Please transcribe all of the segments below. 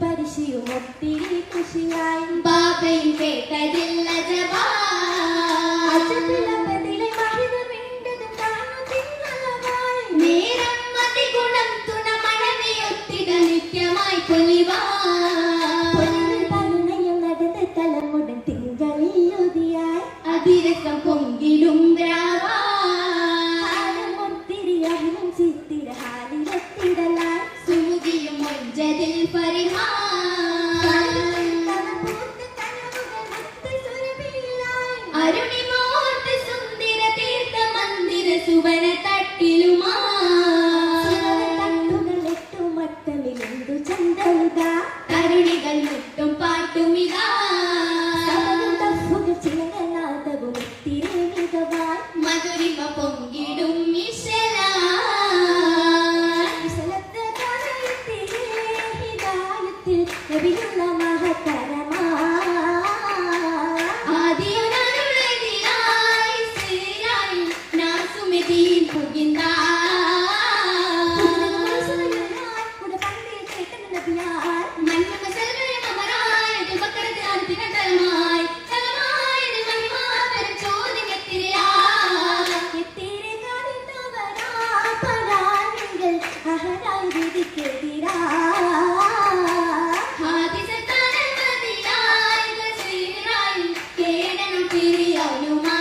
പരിശിയും ഒത്തിരി കൃഷിയായി ബാബയും കേട്ടതില്ല ജബാ അതിരക്കം പൊങ്കിലും ദ്രാവാത്തിരിയും ചിത്തിരഹാലിലെത്തിടലായി സുമുഖിയും മൊഞ്ചതിൽ പരിഹാ അരുണിമോർത്ത് സുന്ദര തീർത്ഥ മന്ദിര സുവന തട്ടുകൾ എട്ടു മട്ടലിലെന്തു കരുണികൾ മുട്ടും പാട്ടുമിതാ. சஹராய் விதிக்கெதிராய் கேடனும் பிரியாயுமா?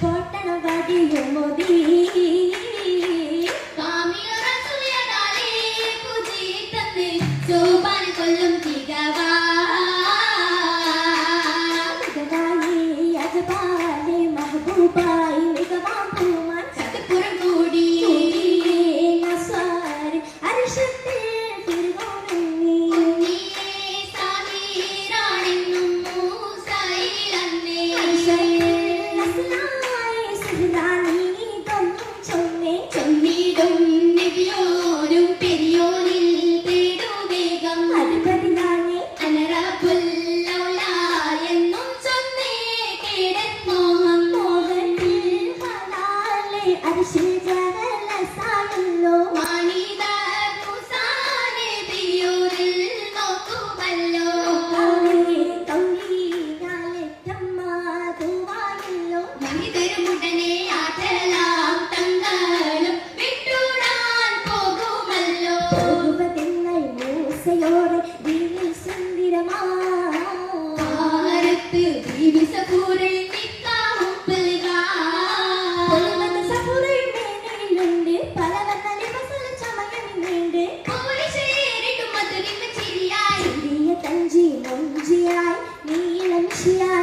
போட்டன வடியும் மோதி. Su pan con lentiga, la